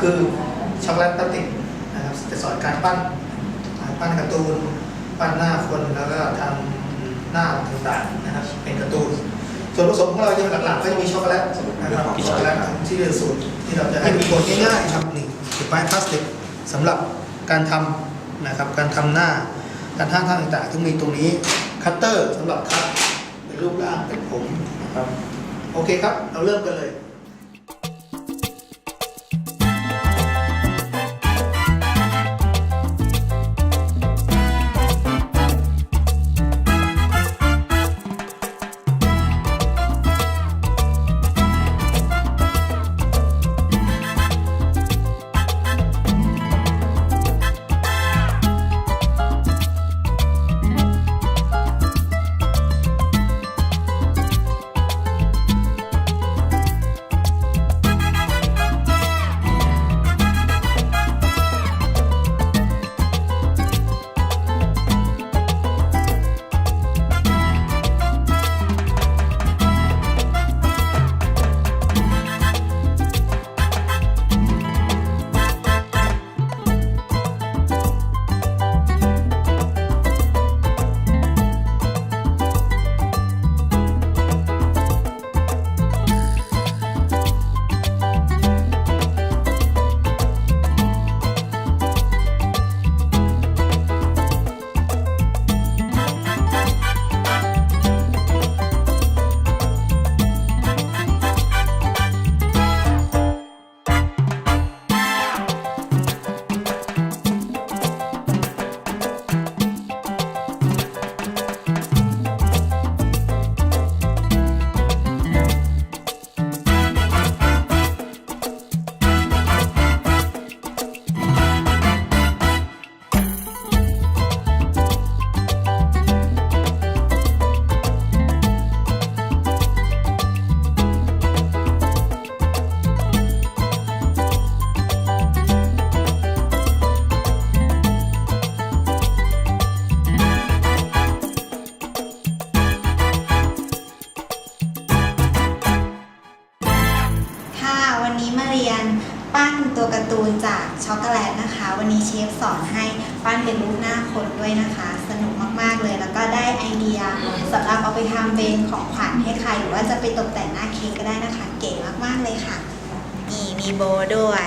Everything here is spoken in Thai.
คือช็อกโกแลตพลาสติกนะครับจะสอนการปั้นอ่าปั้นการ์ตูนปั้นหน้าคนแล้วก็ทำหน้าต่างๆนะครับเป็นการ์ตูนส่วนผสมของเราจะหลักๆก็จะมีช็อกโกแลตนะครับช็อกโกแลตที่เป็นสูตรที่เราจะให้มีผลง่ายๆครับหนึ่งติดไม้พลาสติกสำหรับการทำนะครับการทำหน้าการท่าทางต่างๆที่มีตรงนี้คัตเตอร์สำหรับคัตเป็นรูปร่างเป็นผมนะครับโอเคครับ เราเริ่มกันเลย เรียนปั้นตัวการ์ตูนจากช็อกโกแลตนะคะ วันนี้เชฟสอนให้ปั้นเป็นรูปหน้าคนด้วยนะคะ สนุกมากๆเลย แล้วก็ได้ไอเดียสำหรับเอาไปทำเป็นของขวัญให้ใคร หรือว่าจะไปตกแต่งหน้าเค้กก็ได้นะคะ เก๋มากๆเลยค่ะ นี่มีโบด้วย